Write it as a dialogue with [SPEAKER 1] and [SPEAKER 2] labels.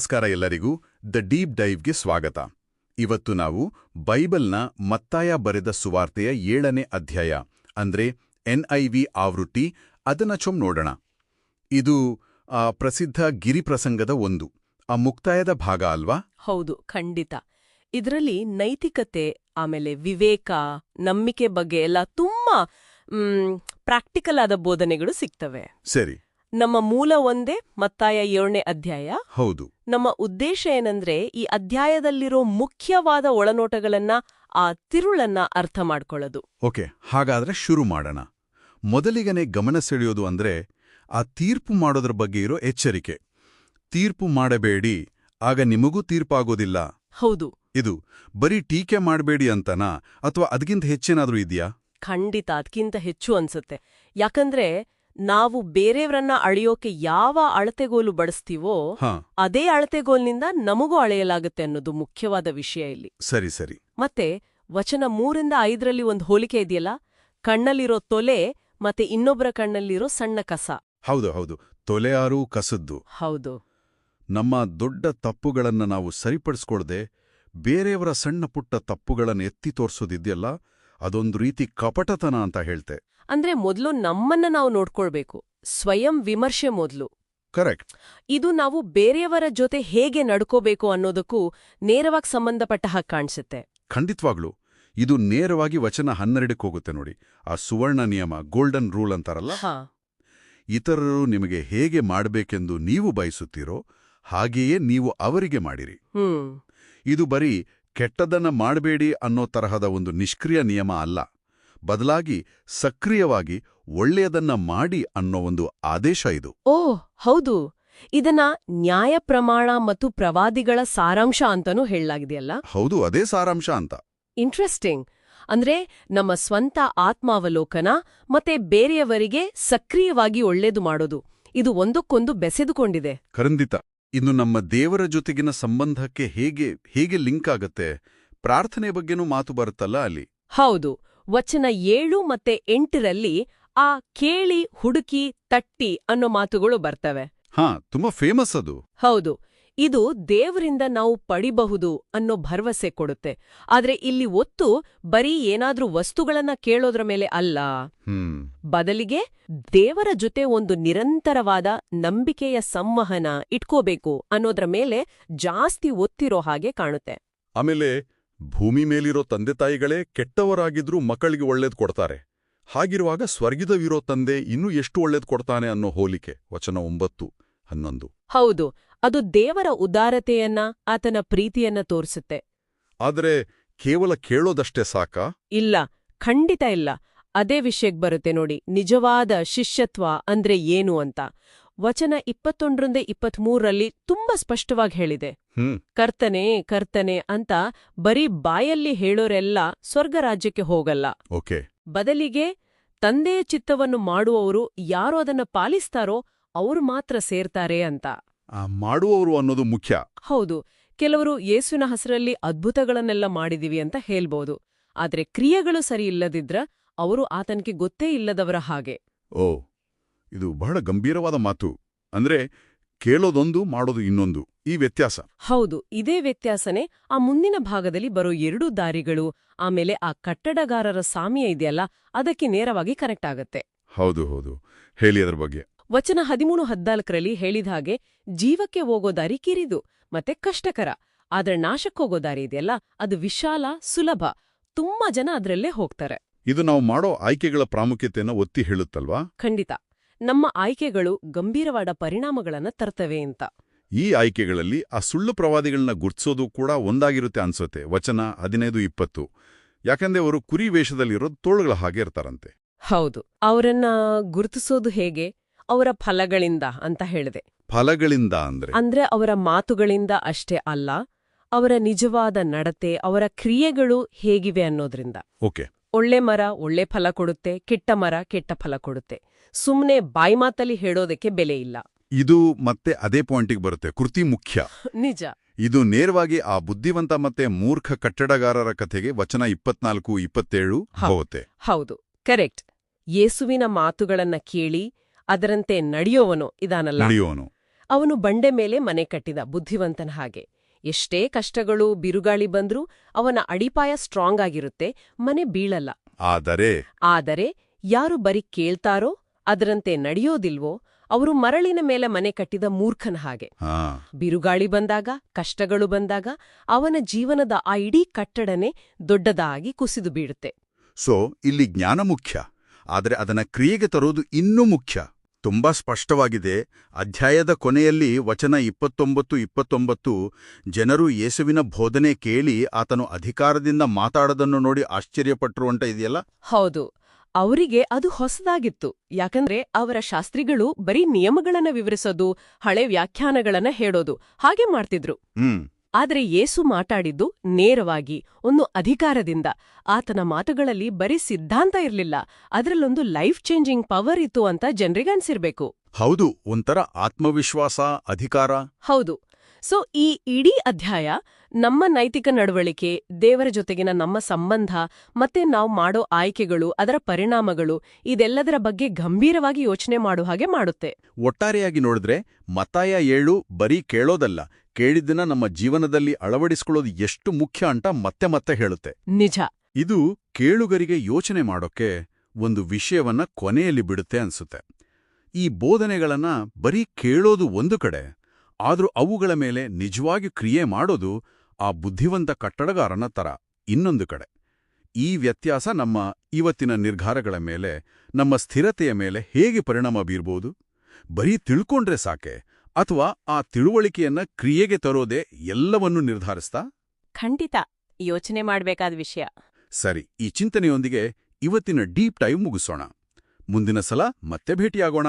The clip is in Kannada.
[SPEAKER 1] ನಮಸ್ಕಾರ ಎಲ್ಲರಿಗೂ ದ ಡೀಪ್ ಡೈವ್ಗೆ ಸ್ವಾಗತ. ಇವತ್ತು ನಾವು ಬೈಬಲ್ನ ಮತ್ತಾಯ ಬರೆದ ಸುವಾರ್ತೆಯ ಏಳನೇ ಅಧ್ಯಾಯ ಅಂದ್ರೆ ಎನ್ಐವಿ ಆವೃತ್ತಿ ಅದನ್ನ ಚೊಮ್ ನೋಡೋಣ. ಇದು ಆ, ಪ್ರಸಿದ್ಧ ಗಿರಿಪ್ರಸಂಗದ ಒಂದು ಆ ಮುಕ್ತಾಯದ ಭಾಗ ಅಲ್ವಾ?
[SPEAKER 2] ಹೌದು ಖಂಡಿತ. ಇದರಲ್ಲಿ ನೈತಿಕತೆ ಆಮೇಲೆ ವಿವೇಕ ನಂಬಿಕೆ ಬಗ್ಗೆ ಎಲ್ಲ ತುಂಬಾ ಪ್ರಾಕ್ಟಿಕಲ್ ಆದ ಬೋಧನೆಗಳು ಸಿಗ್ತವೆ.
[SPEAKER 1] ಸರಿ.
[SPEAKER 2] ನಮ್ಮ ಮೂಲ ಒಂದೇ ಮತ್ತಾಯ ಏಳನೇ ಅಧ್ಯಾಯ.
[SPEAKER 1] ಹೌದು.
[SPEAKER 2] ನಮ್ಮ ಉದ್ದೇಶ ಏನಂದ್ರೆ ಈ ಅಧ್ಯಾಯದಲ್ಲಿರೋ ಮುಖ್ಯವಾದ ಒಳನೋಟಗಳನ್ನ ಆ ತಿರುಳನ್ನ ಅರ್ಥ ಮಾಡ್ಕೊಳ್ಳೋದು.
[SPEAKER 1] ಓಕೆ ಹಾಗಾದ್ರೆ ಶುರು ಮಾಡೋಣ. ಮೊದಲಿಗನೆ ಗಮನ ಸೆಳೆಯೋದು ಅಂದ್ರೆ ಆ ತೀರ್ಪು ಮಾಡೋದ್ರ ಬಗ್ಗೆ ಇರೋ ಎಚ್ಚರಿಕೆ. ತೀರ್ಪು ಮಾಡಬೇಡಿ ಆಗ ನಿಮಗೂ ತೀರ್ಪಾಗೋದಿಲ್ಲ.
[SPEAKER 2] ಹೌದು.
[SPEAKER 1] ಇದು ಬರೀ ಟೀಕೆ ಮಾಡಬೇಡಿ ಅಂತನಾ ಅಥವಾ ಅದಕ್ಕಿಂತ ಹೆಚ್ಚೇನಾದ್ರೂ ಇದೆಯಾ?
[SPEAKER 2] ಖಂಡಿತ ಅದಕ್ಕಿಂತ ಹೆಚ್ಚು ಅನ್ಸುತ್ತೆ. ಯಾಕಂದ್ರೆ ನಾವು ಬೇರೆಯವರನ್ನ ಅಳೆಯೋಕೆ ಯಾವ ಅಳತೆಗೋಲು ಬಳಸ್ತೀವೋ ಅದೇ ಅಳತೆಗೋಲ್ನಿಂದ ನಮಗೂ ಅಳೆಯಲಾಗುತ್ತೆ ಅನ್ನೋದು ಮುಖ್ಯವಾದ ವಿಷಯ ಇಲ್ಲಿ.
[SPEAKER 1] ಸರಿ ಸರಿ.
[SPEAKER 2] ಮತ್ತೆ ವಚನ ಮೂರಿಂದ ಐದರಲ್ಲಿ ಒಂದು ಹೋಲಿಕೆ ಇದೆಯಲ್ಲ? ಕಣ್ಣಲ್ಲಿರೋ ತೊಲೆ ಮತ್ತೆ ಇನ್ನೊಬ್ಬರ ಕಣ್ಣಲ್ಲಿರೋ ಸಣ್ಣ ಕಸ.
[SPEAKER 1] ಹೌದು ಹೌದು. ತೊಲೆಯಾರು ಕಸದ್ದು.
[SPEAKER 2] ಹೌದು.
[SPEAKER 1] ನಮ್ಮ ದೊಡ್ಡ ತಪ್ಪುಗಳನ್ನ ನಾವು ಸರಿಪಡಿಸ್ಕೊಳ್ದೆ ಬೇರೆಯವರ ಸಣ್ಣ ಪುಟ್ಟ ತಪ್ಪುಗಳನ್ನು ಎತ್ತಿ ತೋರಿಸೋದಿದೆಯಲ್ಲ ಅದೊಂದು ರೀತಿ ಕಪಟತನ ಅಂತ ಹೇಳ್ತೆ.
[SPEAKER 2] ಅಂದ್ರೆ ಮೊದಲು ನಮ್ಮನ್ನ ನಾವು ನೋಡ್ಕೊಳ್ಬೇಕು. ಸ್ವಯಂ ವಿಮರ್ಶೆ ಮೊದಲು.
[SPEAKER 1] ಕರೆಕ್ಟ್
[SPEAKER 2] ಇದು ನಾವು ಬೇರೆಯವರ ಜೊತೆ ಹೇಗೆ ನಡ್ಕೋಬೇಕು ಅನ್ನೋದಕ್ಕೂ ನೇರವಾಗಿ ಸಂಬಂಧಪಟ್ಟ ಹಾಗೆ ಕಾಣಿಸುತ್ತೆ.
[SPEAKER 1] ಖಂಡಿತವಾಗ್ಲು. ಇದು ನೇರವಾಗಿ ವಚನ ಹನ್ನೆರಡಕ್ಕೆ ಹೋಗುತ್ತೆ ನೋಡಿ. ಆ ಸುವರ್ಣ ನಿಯಮ ಗೋಲ್ಡನ್ ರೂಲ್ ಅಂತಾರಲ್ಲ? ಇತರರು ನಿಮಗೆ ಹೇಗೆ ಮಾಡಬೇಕೆಂದು ನೀವು ಬಯಸುತ್ತೀರೋ ಹಾಗೆಯೇ ನೀವು ಅವರಿಗೆ ಮಾಡಿರಿ. ಇದು ಬರೀ ಕೆಟ್ಟದನ್ನ ಮಾಡಬೇಡಿ ಅನ್ನೋ ತರಹದ ಒಂದು ನಿಷ್ಕ್ರಿಯ ನಿಯಮ ಅಲ್ಲ. ಬದಲಾಗಿ ಸಕ್ರಿಯವಾಗಿ ಒಳ್ಳೆಯದನ್ನ ಮಾಡಿ ಅನ್ನೋ ಒಂದು ಆದೇಶ ಇದು.
[SPEAKER 2] ಓ ಹೌದು. ಇದನ್ನ ನ್ಯಾಯ ಪ್ರಮಾಣ ಮತ್ತು ಪ್ರವಾದಿಗಳ ಸಾರಾಂಶ ಅಂತಾನೂ ಹೇಳಲಾಗಿದೆಯಲ್ಲ?
[SPEAKER 1] ಹೌದು ಅದೇ ಸಾರಾಂಶ ಅಂತ.
[SPEAKER 2] ಇಂಟ್ರೆಸ್ಟಿಂಗ್ ಅಂದ್ರೆ ನಮ್ಮ ಸ್ವಂತ ಆತ್ಮಾವಲೋಕನ ಮತ್ತೆ ಬೇರೆಯವರಿಗೆ ಸಕ್ರಿಯವಾಗಿ ಒಳ್ಳೇದು ಮಾಡೋದು. ಇದು ಒಂದಕ್ಕೊಂದು ಬೆಸೆದುಕೊಂಡಿದೆ.
[SPEAKER 1] ಖಂಡಿತ. ಇನ್ನು ನಮ್ಮ ದೇವರ ಜೊತೆಗಿನ ಸಂಬಂಧಕ್ಕೆ ಹೇಗೆ ಹೇಗೆ ಲಿಂಕ್ ಆಗತ್ತೆ? ಪ್ರಾರ್ಥನೆ ಬಗ್ಗೆನೂ ಮಾತು ಬರುತ್ತಲ್ಲ ಅಲ್ಲಿ.
[SPEAKER 2] ಹೌದು. ವಚನ ಏಳು ಮತ್ತೆ ಎಂಟರಲ್ಲಿ ಆ ಕೇಳಿ ಹುಡುಕಿ ತಟ್ಟಿ ಅನ್ನೋ ಮಾತುಗಳು ಬರ್ತವೆ.
[SPEAKER 1] ಹಾ ತುಂಬಾ ಫೇಮಸ್ ಅದು.
[SPEAKER 2] ಹೌದು. ಇದು ದೇವರಿಂದ ನಾವು ಪಡಿಬಹುದು ಅನ್ನೋ ಭರವಸೆ ಕೊಡುತ್ತೆ. ಆದ್ರೆ ಇಲ್ಲಿ ಒತ್ತು ಬರೀ ಏನಾದ್ರೂ ವಸ್ತುಗಳನ್ನ ಕೇಳೋದ್ರ ಮೇಲೆ ಅಲ್ಲ. ಬದಲಿಗೆ ದೇವರ ಜೊತೆ ಒಂದು ನಿರಂತರವಾದ ನಂಬಿಕೆಯ ಸಂವಹನ ಇಟ್ಕೋಬೇಕು ಅನ್ನೋದ್ರ ಮೇಲೆ ಜಾಸ್ತಿ ಒತ್ತಿರೋ ಹಾಗೆ ಕಾಣುತ್ತೆ.
[SPEAKER 1] ಆಮೇಲೆ ಭೂಮಿ ಮೇಲಿರೋ ತಂದೆ ತಾಯಿಗಳೇ ಕೆಟ್ಟವರಾಗಿದ್ರೂ ಮಕ್ಕಳಿಗೆ ಒಳ್ಳೇದು ಕೊಡ್ತಾರೆ. ಹಾಗಿರುವಾಗ ಸ್ವರ್ಗಿದವಿರೋ ತಂದೆ ಇನ್ನೂ ಎಷ್ಟು ಒಳ್ಳೇದು ಕೊಡ್ತಾನೆ ಅನ್ನೋ ಹೋಲಿಕೆ ವಚನ ಒಂಬತ್ತು ಹನ್ನೊಂದು.
[SPEAKER 2] ಹೌದು ಅದು ದೇವರ ಉದಾರತೆಯನ್ನ ಆತನ ಪ್ರೀತಿಯನ್ನ ತೋರಿಸುತ್ತೆ.
[SPEAKER 1] ಆದರೆ ಕೇವಲ ಕೇಳೋದಷ್ಟೇ ಸಾಕಾ?
[SPEAKER 2] ಇಲ್ಲ ಖಂಡಿತ ಇಲ್ಲ. ಅದೇ ವಿಷಯಕ್ಕೆ ಬರುತ್ತೆ ನೋಡಿ ನಿಜವಾದ ಶಿಷ್ಯತ್ವ ಅಂದ್ರೆ ಏನು ಅಂತ. ವಚನ ಇಪ್ಪತ್ತೊಂದರಿಂದ ಇಪ್ಪತ್ಮೂರರಲ್ಲಿ ತುಂಬಾ ಸ್ಪಷ್ಟವಾಗಿ ಹೇಳಿದೆ.
[SPEAKER 1] ಹ್ಮ್.
[SPEAKER 2] ಕರ್ತನೆ ಕರ್ತನೆ ಅಂತ ಬರೀ ಬಾಯಲ್ಲಿ ಹೇಳೋರೆಲ್ಲ ಸ್ವರ್ಗ ರಾಜ್ಯಕ್ಕೆ ಹೋಗಲ್ಲ.
[SPEAKER 1] ಓಕೆ.
[SPEAKER 2] ಬದಲಿಗೆ ತಂದೆಯ ಚಿತ್ತವನ್ನು ಮಾಡುವವರು ಯಾರು ಅದನ್ನ ಪಾಲಿಸ್ತಾರೋ ಅವರು ಮಾತ್ರ ಸೇರ್ತಾರೆ ಅಂತ.
[SPEAKER 1] ಮಾಡುವವರು ಅನ್ನೋದು ಮುಖ್ಯ.
[SPEAKER 2] ಹೌದು. ಕೆಲವರು ಯೇಸುವಿನ ಹೆಸರಲ್ಲಿ ಅದ್ಭುತಗಳನ್ನೆಲ್ಲ ಮಾಡಿದಿವಿ ಅಂತ ಹೇಳ್ಬೋದು. ಆದ್ರೆ ಕ್ರಿಯೆಗಳು ಸರಿ ಇಲ್ಲದಿದ್ರ ಅವರು ಆತನಿಗೆ ಗೊತ್ತೇ ಇಲ್ಲದವರ ಹಾಗೆ.
[SPEAKER 1] ಓ. ಇದು ಬಹಳ ಗಂಭೀರವಾದ ಮಾತು. ಅಂದ್ರೆ ಕೇಳೋದೊಂದು ಮಾಡೋದು ಇನ್ನೊಂದು. ಈ ವ್ಯತ್ಯಾಸ.
[SPEAKER 2] ಹೌದು ಇದೇ ವ್ಯತ್ಯಾಸನೇ ಆ ಮುಂದಿನ ಭಾಗದಲ್ಲಿ ಬರೋ ಎರಡೂ ದಾರಿಗಳು. ಆಮೇಲೆ ಆ ಕಟ್ಟಡಗಾರರ ಸಾಮ್ಯ ಇದೆಯಲ್ಲ ಅದಕ್ಕೆ ನೇರವಾಗಿ ಕನೆಕ್ಟ್ ಆಗತ್ತೆ.
[SPEAKER 1] ಹೌದು ಹೌದು. ಹೇಳಿ ಅದರ ಬಗ್ಗೆ.
[SPEAKER 2] ವಚನ ಹದಿಮೂರು ಹದ್ನಾಲ್ಕರಲ್ಲಿ ಹೇಳಿದ ಹಾಗೆ ಜೀವಕ್ಕೆ ಹೋಗೋ ದಾರಿ ಕಿರಿದು ಮತ್ತೆ ಕಷ್ಟಕರ. ಆದ್ರೆ ನಾಶಕ್ಕೋಗೋ ದಾರಿ ಇದೆಯಲ್ಲ ಅದು ವಿಶಾಲ ಸುಲಭ. ತುಂಬಾ ಜನ ಅದರಲ್ಲೇ ಹೋಗ್ತಾರೆ.
[SPEAKER 1] ಇದು ನಾವು ಮಾಡೋ ಆಯ್ಕೆಗಳ ಪ್ರಾಮುಖ್ಯತೆಯನ್ನು ಒತ್ತಿ ಹೇಳುತ್ತಲ್ವಾ?
[SPEAKER 2] ಖಂಡಿತ. ನಮ್ಮ ಆಯ್ಕೆಗಳು ಗಂಭೀರವಾದ ಪರಿಣಾಮಗಳನ್ನು ತರ್ತವೆ ಅಂತ.
[SPEAKER 1] ಈ ಆಯ್ಕೆಗಳಲ್ಲಿ ಆ ಸುಳ್ಳು ಪ್ರವಾದಿಗಳನ್ನ ಗುರುತಿಸೋದು ಕೂಡ ಒಂದಾಗಿರುತ್ತೆ ಅನ್ಸುತ್ತೆ. ವಚನ ಹದಿನೈದು ಇಪ್ಪತ್ತು. ಯಾಕಂದ್ರೆ ಅವರು ಕುರಿ ವೇಷದಲ್ಲಿರೋದು ತೋಳುಗಳ ಹಾಗೆ ಇರ್ತಾರಂತೆ.
[SPEAKER 2] ಹೌದು. ಅವರನ್ನ ಗುರುತಿಸೋದು ಹೇಗೆ? ಅವರ ಫಲಗಳಿಂದ ಅಂತ ಹೇಳಿದೆ.
[SPEAKER 1] ಫಲಗಳಿಂದ ಅಂದ್ರೆ?
[SPEAKER 2] ಅಂದ್ರೆ ಅವರ ಮಾತುಗಳಿಂದ ಅಷ್ಟೇ ಅಲ್ಲ ಅವರ ನಿಜವಾದ ನಡತೆ ಅವರ ಕ್ರಿಯೆಗಳು ಹೇಗಿವೆ ಅನ್ನೋದ್ರಿಂದ.
[SPEAKER 1] ಓಕೆ.
[SPEAKER 2] ಒಳ್ಳೆ ಮರ ಒಳ್ಳೆ ಫಲ ಕೊಡುತ್ತೆ ಕೆಟ್ಟ ಮರ ಕೆಟ್ಟ ಫಲ ಕೊಡುತ್ತೆ. ಸುಮ್ಮನೆ ಬಾಯಿ ಮಾತಲ್ಲಿ ಹೇಳೋದಕ್ಕೆ ಬೆಲೆ ಇಲ್ಲ.
[SPEAKER 1] ಇದು ಮತ್ತೆ ಅದೇ ಪಾಯಿಂಟಿಗೆ ಬರುತ್ತೆ ಕೃತಿ ಮುಖ್ಯ.
[SPEAKER 2] ನಿಜ.
[SPEAKER 1] ಇದು ನೇರವಾಗಿ ಆ ಬುದ್ಧಿವಂತ ಮತ್ತೆ ಮೂರ್ಖ ಕಟ್ಟಡಗಾರರ ಕಥೆಗೆ ವಚನ ಇಪ್ಪತ್ನಾಲ್ಕು ಇಪ್ಪತ್ತೇಳು. ಹೋಗುತ್ತೆ.
[SPEAKER 2] ಹೌದು. ಕರೆಕ್ಟ್. ಯೇಸುವಿನ ಮಾತುಗಳನ್ನ ಕೇಳಿ ಅದರಂತೆ ನಡೆಯೋವನು ಇದಾನಲ್ಲ.
[SPEAKER 1] ನಡೆಯೋನು
[SPEAKER 2] ಅವನು ಬಂಡೆ ಮೇಲೆ ಮನೆ ಕಟ್ಟಿದ ಬುದ್ಧಿವಂತನ ಹಾಗೆ. ಎಷ್ಟೇ ಕಷ್ಟಗಳು ಬಿರುಗಾಳಿ ಬಂದ್ರೂ ಅವನ ಅಡಿಪಾಯ ಸ್ಟ್ರಾಂಗ್ ಆಗಿರುತ್ತೆ ಮನೆ ಬೀಳಲ್ಲ.
[SPEAKER 1] ಆದರೆ
[SPEAKER 2] ಆದರೆ ಯಾರು ಬರೀ ಕೇಳ್ತಾರೋ ಅದರಂತೆ ನಡೆಯೋದಿಲ್ವೋ ಅವರು ಮರಳಿನ ಮೇಲೆ ಮನೆ ಕಟ್ಟಿದ ಮೂರ್ಖನ ಹಾಗೆ. ಬಿರುಗಾಳಿ ಬಂದಾಗ ಕಷ್ಟಗಳು ಬಂದಾಗ ಅವನ ಜೀವನದ ಆ ಇಡೀ ಕಟ್ಟಡನೆ ದೊಡ್ಡದಾಗಿ ಕುಸಿದು ಬೀಳುತ್ತೆ.
[SPEAKER 1] ಸೊ ಇಲ್ಲಿ ಜ್ಞಾನ ಮುಖ್ಯ ಆದರೆ ಅದನ್ನ ಕ್ರಿಯೆಗೆ ತರೋದು ಇನ್ನೂ ಮುಖ್ಯ. ತುಂಬಾ ಸ್ಪಷ್ಟವಾಗಿದೆ. ಅಧ್ಯಾಯದ ಕೊನೆಯಲ್ಲಿ ವಚನ ಇಪ್ಪತ್ತೊಂಬತ್ತು ಇಪ್ಪತ್ತೊಂಬತ್ತು ಜನರು ಯೇಸುವಿನ ಬೋಧನೆ ಕೇಳಿ ಆತನು ಅಧಿಕಾರದಿಂದ ಮಾತಾಡೋದನ್ನು ನೋಡಿ ಆಶ್ಚರ್ಯಪಟ್ಟರು ಅಂತ ಇದೆಯಲ್ಲ?
[SPEAKER 2] ಹೌದು. ಅವರಿಗೆ ಅದು ಹೊಸದಾಗಿತ್ತು. ಯಾಕಂದ್ರೆ ಅವರ ಶಾಸ್ತ್ರಿಗಳು ಬರೀ ನಿಯಮಗಳನ್ನ ವಿವರಿಸೋದು ಹಳೆ ವ್ಯಾಖ್ಯಾನಗಳನ್ನ ಹೇಳೋದು ಹಾಗೆ ಮಾಡ್ತಿದ್ರು.
[SPEAKER 1] ಹ್ಮ್.
[SPEAKER 2] ಆದ್ರೆ ಯೇಸು ಮಾತಾಡಿದ್ದು ನೇರವಾಗಿ ಒಂದು ಅಧಿಕಾರದಿಂದ. ಆತನ ಮಾತುಗಳಲ್ಲಿ ಬರೀ ಸಿದ್ಧಾಂತ ಇರಲಿಲ್ಲ. ಅದರಲ್ಲೊಂದು ಲೈಫ್ ಚೇಂಜಿಂಗ್ ಪವರ್ ಇತ್ತು ಅಂತ ಜನರಿಗೆ ಅನ್ಸಿರ್ಬೇಕು.
[SPEAKER 1] ಹೌದು ಒಂಥರ ಆತ್ಮವಿಶ್ವಾಸ ಅಧಿಕಾರ.
[SPEAKER 2] ಹೌದು. ಸೊ ಈ ಇಡೀ ಅಧ್ಯಾಯ ನಮ್ಮ ನೈತಿಕ ನಡವಳಿಕೆ ದೇವರ ಜೊತೆಗಿನ ನಮ್ಮ ಸಂಬಂಧ ಮತ್ತೆ ನಾವು ಮಾಡೋ ಆಯ್ಕೆಗಳು ಅದರ ಪರಿಣಾಮಗಳು ಇದೆಲ್ಲದರ ಬಗ್ಗೆ ಗಂಭೀರವಾಗಿ ಯೋಚನೆ ಮಾಡೋ ಹಾಗೆ ಮಾಡುತ್ತೆ.
[SPEAKER 1] ಒಟ್ಟಾರೆಯಾಗಿ ನೋಡಿದ್ರೆ ಮತಾಯ ಏಳು ಬರೀ ಕೇಳೋದಲ್ಲ ಕೇಳಿದ್ದನ್ನ ನಮ್ಮ ಜೀವನದಲ್ಲಿ ಅಳವಡಿಸ್ಕೊಳ್ಳೋದು ಎಷ್ಟು ಮುಖ್ಯ ಅಂತ ಮತ್ತೆ ಮತ್ತೆ ಹೇಳುತ್ತೆ.
[SPEAKER 2] ನಿಜ.
[SPEAKER 1] ಇದು ಕೇಳುಗರಿಗೆ ಯೋಚನೆ ಮಾಡೋಕೆ ಒಂದು ವಿಷಯವನ್ನ ಕೊನೆಯಲ್ಲಿ ಬಿಡುತ್ತೆ ಅನ್ಸುತ್ತೆ. ಈ ಬೋಧನೆಗಳನ್ನ ಬರೀ ಕೇಳೋದು ಒಂದು ಕಡೆ ಆದ್ರೂ ಅವುಗಳ ಮೇಲೆ ನಿಜವಾಗಿ ಕ್ರಿಯೆ ಮಾಡೋದು ಆ ಬುದ್ಧಿವಂತ ಕಟ್ಟಡಗಾರನ ತರ ಇನ್ನೊಂದು ಕಡೆ. ಈ ವ್ಯತ್ಯಾಸ ನಮ್ಮ ಇವತ್ತಿನ ನಿರ್ಧಾರಗಳ ಮೇಲೆ ನಮ್ಮ ಸ್ಥಿರತೆಯ ಮೇಲೆ ಹೇಗೆ ಪರಿಣಾಮ ಬೀರ್ಬೋದು? ಬರೀ ತಿಳ್ಕೊಂಡ್ರೆ ಸಾಕೆ ಅಥವಾ ಆ ತಿಳುವಳಿಕೆಯನ್ನ ಕ್ರಿಯೆಗೆ ತರೋದೇ ಎಲ್ಲವನ್ನೂ ನಿರ್ಧಾರಿಸ್ತಾ?
[SPEAKER 2] ಖಂಡಿತ. ಯೋಚನೆ ಮಾಡಬೇಕಾದ ವಿಷಯ.
[SPEAKER 1] ಸರಿ ಈ ಚಿಂತನೆಯೊಂದಿಗೆ ಇವತ್ತಿನ ಡೀಪ್ ಟೈವ್ ಮುಗಿಸೋಣ. ಮುಂದಿನ ಸಲ ಮತ್ತೆ ಭೇಟಿಯಾಗೋಣ.